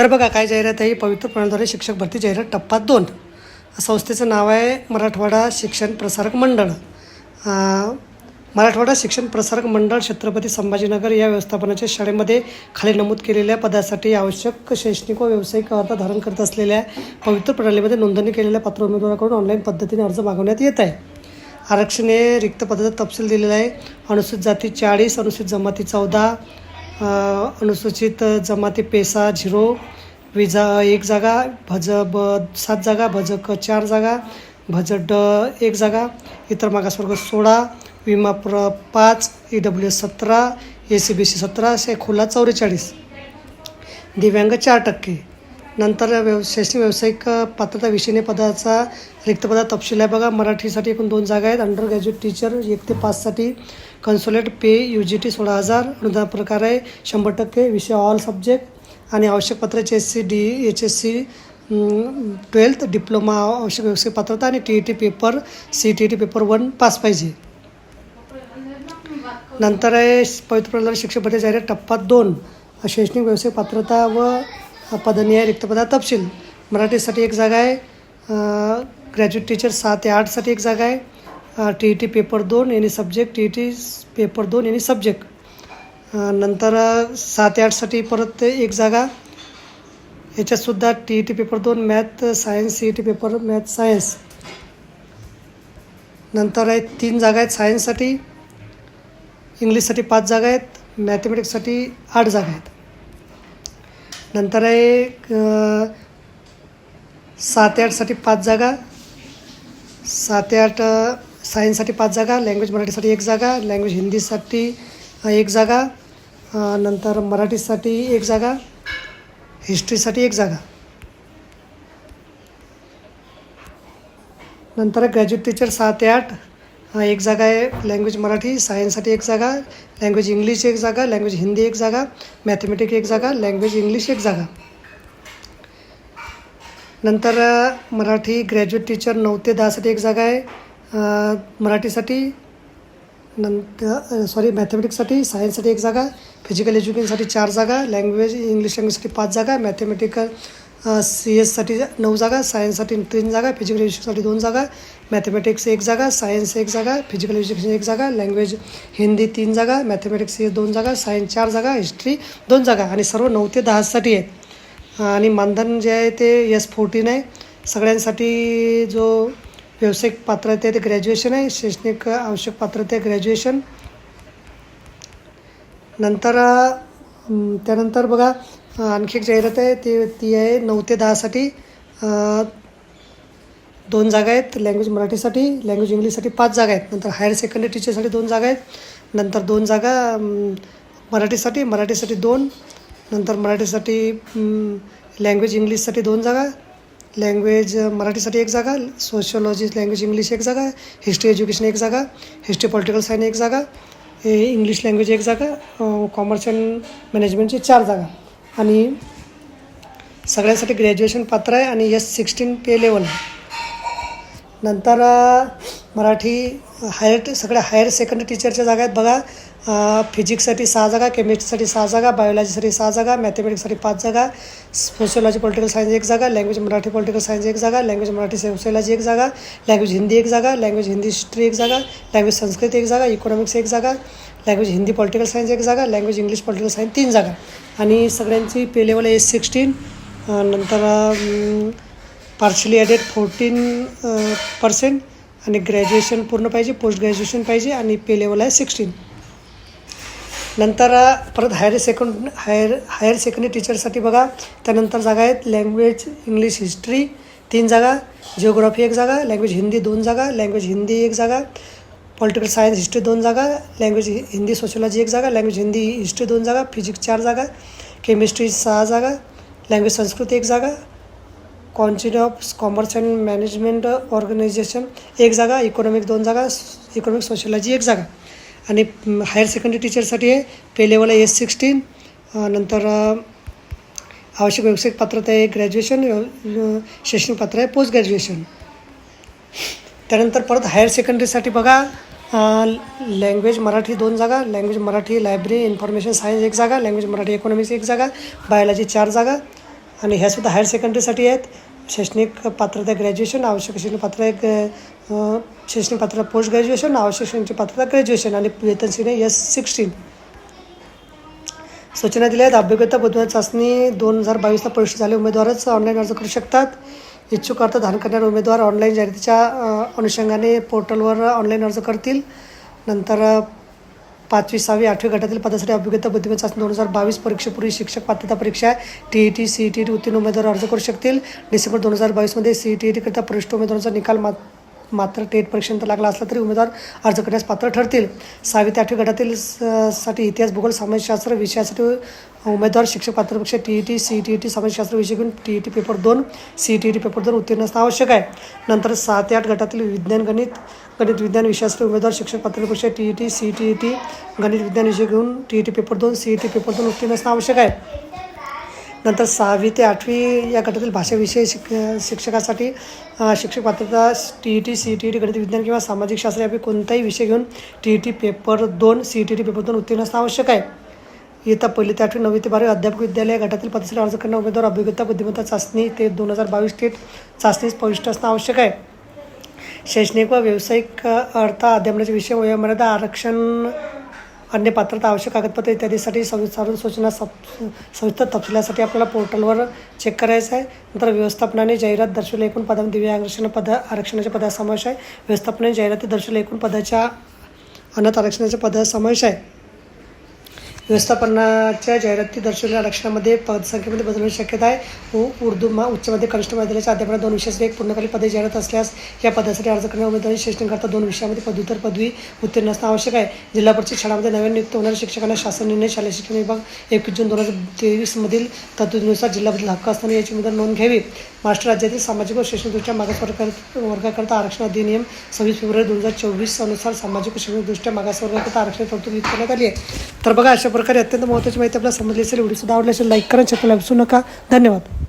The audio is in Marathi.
तर बघा काय जाहिरात आहे? ही पवित्र प्रणालीद्वारे शिक्षक भरती जाहिरात टप्पा दोन. संस्थेचं नाव आहे मराठवाडा शिक्षण प्रसारक मंडळ. मराठवाडा शिक्षण प्रसारक मंडळ छत्रपती संभाजीनगर या व्यवस्थापनाच्या शाळेमध्ये खाली नमूद केलेल्या पदासाठी आवश्यक शैक्षणिक व व्यावसायिक अर्थ धारण करत असलेल्या पवित्र प्रणालीमध्ये नोंदणी केलेल्या पात्र उमेदवाराकडून ऑनलाईन पद्धतीने अर्ज मागवण्यात येत आहे. आरक्षण हे रिक्त पदाचा तपशील दिलेला आहे. अनुसूचित जाती चाळीस अनुसूचित जमाती चौदा अनुसूचित जमाती पेसा झिरो विजा एक जागा भज ब सात जागा भज क चार जागा भज ड एक जागा इतर मागासवर्ग सोळा विमा प्र पाच ई डब्ल्यू एस सतरा ए सी बी सी सतरा खोला चौवेचाळीस दिव्यांग चार टक्के. नंतर व्यव शैक्षणिक व्यावसायिक पात्रता विषयने पदाचा रिक्त पदा तपशील आहे बघा. मराठीसाठी एकूण दोन जागा आहेत. अंडर ग्रॅज्युएट टीचर एक ते पाचसाठी कन्सोलेट पे यू जी टी सोळा हजार. अनुदान प्रकार आहे शंभर टक्के. विषय ऑल सब्जेक्ट आणि आवश्यक पत्र H S C D H S C twelfth diploma आवश्यक व्यावसायिक पात्रता आणि T E T paper C T E T paper one pass पाहिजे. नंतर आहे पवित्र प्रल्हाद शिक्षक भरती जाहिरात टप्पा दोन. शैक्षणिक व्यावसायिक पात्रता व पदनीय रिक्त पदा तपशील. मराठीसाठी एक जागा आहे. ग्रॅज्युएट टीचर सहा ते आठसाठी एक जागा आहे. टी ई टी पेपर दोन any subject T E T paper दोन एनी सब्जेक्ट नंतर सहा ते आठसाठी परत एक जागा. याच्यातसुद्धा टी ई टी पेपर दोन math science C E T paper math science नंतर आहे तीन जागा आहेत सायन्ससाठी इंग्लिशसाठी पाच जागा आहेत. मॅथमॅटिक्ससाठी आठ जागा आहेत. नंतर आहे सात आठसाठी पाच जागा सात आठ सायन्ससाठी पाच जागा लँग्वेज मराठीसाठी एक जागा लँग्वेज हिंदीसाठी एक जागा नंतर मराठीसाठी एक जागा हिस्ट्रीसाठी एक जागा. नंतर ग्रॅज्युएट टीचर सात ते आठ एक जागा आहे. लँग्वेज मराठी सायन्ससाठी एक जागा लँग्वेज इंग्लिश एक जागा लँग्वेज हिंदी एक जागा मॅथमॅटिक एक जागा लँग्वेज इंग्लिश एक जागा. नंतर मराठी ग्रॅज्युएट टीचर नऊ ते दहासाठी एक जागा आहे. मराठीसाठी नंतर सॉरी मॅथमॅटिक्ससाठी सायन्ससाठी एक जागा फिजिकल एज्युकेशनसाठी चार जागा लँग्वेज इंग्लिश लँग्वेजसाठी पाच जागा मॅथमॅटिकल सी एससाठी नऊ जागा सायन्ससाठी तीन जागा फिजिकल एज्युकेशनसाठी दोन जागा मॅथमॅटिक्स एक जागा सायन्स एक जागा फिजिकल एज्युकेशन एक जागा लँग्वेज हिंदी तीन जागा मॅथमॅटिक्स हे दोन जागा सायन्स चार जागा हिस्ट्री दोन जागा आणि सर्व नऊ ते दहासाठी आहेत. आणि मानधन जे आहे ते एस फोर्टीन आहे. सगळ्यांसाठी जो व्यावसायिक पात्रता आहे ते ग्रॅज्युएशन आहे. शैक्षणिक आवश्यक पात्रता आहे ग्रॅज्युएशन नंतर त्यानंतर बघा आणखी एक जाहिरात आहे ती ती आहे नऊ ते दहासाठी दोन जागा आहेत लँग्वेज मराठीसाठी लँग्वेज इंग्लिशसाठी पाच जागा आहेत. नंतर हायर सेकंडरी टीचरसाठी दोन जागा आहेत. नंतर दोन जागा मराठीसाठी मराठीसाठी दोन. नंतर मराठीसाठी लँग्वेज इंग्लिशसाठी दोन जागा. लँग्वेज मराठीसाठी एक जागा सोशिओलॉजी लँग्वेज इंग्लिश एक जागा हिस्ट्री एज्युकेशन एक जागा हिस्ट्री पॉलिटिकल सायन्स एक जागा हे इंग्लिश लँग्वेज एक जागा कॉमर्स अँड मॅनेजमेंटची चार जागा. आणि सगळ्यासाठी ग्रॅज्युएशन पात्र आहे आणि एस सिक्स्टीन पे लेवल आहे. नंतर मराठी हायर सगळ्या हायर सेकंडरी टीचरच्या जागा आहेत. बघा फिजिक्ससाठी सहा जागा केमिस्ट्रीसाठी सहा जागा बायोलॉजीसाठी सहा जागा मॅथमॅटिक्ससाठी पाच जागा सोशिओलॉजी पॉलिटिकल सायन्स एक जागा लँग्वेज मराठी पॉलिटिकल सायन्स एक जागा लँग्वेज मराठी सोशिओलॉजी एक जागा लँग्वेज हिंदी एक जागा लँग्वेज हिंदी हिस्ट्री एक जागा लँग्वेज संस्कृत एक जागा इकॉनॉमिक्स एक जागा लँग्वेज हिंदी पॉलिटिकल सायन्स एक जागा लँग्वेज इंग्लिश पॉलिटिकल सायन्स तीन जागा. आणि सगळ्यांची पे लेवल आहे एस सिक्स्टीन नंतर पार्शली ॲडेड फोर्टीन पर्सेंट आणि ग्रॅज्युएशन पूर्ण पाहिजे पोस्ट ग्रॅज्युएशन पाहिजे आणि पे लेवल आहे सिक्स्टीन नंतर परत higher second higher higher secondary टीचरसाठी बघा. त्यानंतर जागा आहेत लँग्वेज इंग्लिश हिस्ट्री तीन जागा जिओग्राफी एक जागा लँग्वेज हिंदी दोन जागा लँग्वेज हिंदी एक जागा पॉलिटिकल सायन्स हिस्ट्री दोन जागा लँग्वेज हि- हिंदी सोशोलॉजी एक जागा लँग्वेज हिंदी हिस्ट्री दोन जागा फिजिक्स चार जागा केमिस्ट्री सहा जागा लँग्वेज संस्कृत एक जागा concept of commerce and management organization एक जागा इकॉनॉमिक दोन जागा इकॉनॉमिक सोशोलॉजी एक जागा. आणि हायर सेकंडरी टीचरसाठी आहे. पे लेवल आहे एस सिक्स्टीन नंतर आवश्यक व्यावसायिक पात्रता आहे ग्रॅज्युएशन शैक्षणिक पात्र आहे पोस्ट ग्रॅज्युएशन त्यानंतर परत हायर सेकंडरीसाठी बघा लँग्वेज मराठी दोन जागा language Marathi library information science एक जागा लँग्वेज मराठी इकॉनॉमिक्स एक जागा बायोलॉजी चार जागा. आणि ह्यासुद्धा हायर सेकंडरीसाठी आहेत. शैक्षणिक पात्रता ग्रॅज्युएशन आवश्यक शैक्षणिक पात्रता शैक्षणिक पात्रता पोस्ट ग्रॅज्युएशन आवश्यक शैक्षणिक पात्रता ग्रॅज्युएशन आणि वेतन श्रेणी एस सिक्स्टीन सूचना दिल्या आहेत अभ्यगता बुधवार चाचणी दोन हजार बावीसला परीक्षा झाले. उमेदवारच ऑनलाईन अर्ज करू शकतात. इच्छुक अर्थ धारण करणारे उमेदवार ऑनलाईन जाहिरातीच्या अनुषंगाने पोर्टलवर ऑनलाईन अर्ज करतील. नंतर पाचवी सहावी आठवी गटातील पदासाठी अभियोग्यता बुद्धिमत्ता चाचणी दोन हजार बावीस परीक्षेपूर्वी शिक्षक पात्रता परीक्षा T E T C E T उत्तीर्ण उमेदवार अर्ज करू शकतील. डिसेंबर दोन हजार बावीसमध्ये सी ई टी टीकरिता प्रविष्ट उमेदवारांचा निकाल मा मात्र टेट परीक्षेनंतर लागला असला तरी उमेदवार अर्ज करण्यास पात्र ठरतील. सहावी ते आठवी गटातील स- साठी इतिहास भूगोल समाजशास्त्र विषयासाठी उमेदवार शिक्षक पात्रपेक्षा T E T C T E T समाजशास्त्र विषय घेऊन टी ई टी पेपर दोन C E T T paper दोन उत्तीर्ण असणं आवश्यक आहे. नंतर सहा ते आठ गटातील विज्ञान गणित गणित विज्ञान विषयासाठी उमेदवार शिक्षक पात्रपेक्षा T E T C T E T T गणित विज्ञान विषय घेऊन टी ई टी पेपर दोन सी ई टी पेपर दोन उत्तीर्ण असणं आवश्यक आहे. नंतर सहावी ते आठवी या गटातील भाषाविषय शिक शिक्षकासाठी शिक्षक पात्रता T E T C T T गणित विज्ञान किंवा सामाजिक शास्त्र यापैकी कोणताही विषय घेऊन टी ई टी पेपर दोन सी टी टी पेपर दोन उत्तीर्ण असणं आवश्यक आहे. इयत्ता पहिली ते आठवी नववी ते बारावी अध्यापक विद्यालय गटातील पदासाठी अर्ज करणारा उमेदवार अभियोग्यता बुद्धिमत्ता चाचणी ते दोन हजार बावीस ते चाचणीस प्रविष्ट असणं आवश्यक आहे. शैक्षणिक व व्यावसायिक अर्थ अध्यापनाचे विषय वयोमर्यादा आरक्षण अन्य पात्रता आवश्यक कागदपत्रे इत्यादीसाठी सविस्तर सूचना सप सविस्तर तपशिलासाठी आपल्याला पोर्टलवर चेक करायचं आहे. नंतर व्यवस्थापनाने जाहिरात दर्शवले एकूण पदामध्ये दिव्य आरक्षण पद आरक्षणाच्या पदाचा समावेश आहे. व्यवस्थापनाने जाहिराती दर्शवले एकूण पदाच्या अनाथ आरक्षणाच्या पदाचा समावेश आहे. व्यवस्थापनाच्या जाहिराती दर्शवलेल्या आरक्षणामध्ये पदसंख्येमध्ये बदल होण्याची शक्यता आहे. उ उर्दू मा उच्चमध्ये कनिष्ठ विद्यालयाच्या अध्यापनात दोन विषयासाठी एक पूर्णकाली पदे जाहिरात असल्यास या पदासाठी अर्ज करणाऱ्या उमेदवारी शैक्षणिककरता दोन विषयामध्ये पदव्युत्तर पदवी उत्तीर्ण असणं आवश्यक आहे. जिल्हा परिषद शाळामध्ये नव्याने नियुक्त होणाऱ्या शिक्षकांना शासन निर्णय शालेय शिक्षण विभाग एकवीस जून दोन हजार तेवीसमधील तरतुदीनुसार जिल्हाबद्दल हक्क असताना याची मुदत नोंद घ्यावी. महाराष्ट्र राज्यातील सामाजिक व शैक्षणिकदृष्ट्या मागासवर्ग वर्गाकरता आरक्षण अधिनियम सव्वीस फेब्रुवारी दोन हजार चोवीस अनुसार सामाजिक व शैक्षणिकदृष्ट्या मागासवर्गाकरता आरक्षण तरतूद करण्यात आली आहे. तर बघा अशा प्रकारे अत्यंत महत्त्वाची माहिती आपल्याला समजली असेल व्हिडिओ सुद्धा आवडली असेल लाईक करा चॅनल विसरू नका. धन्यवाद.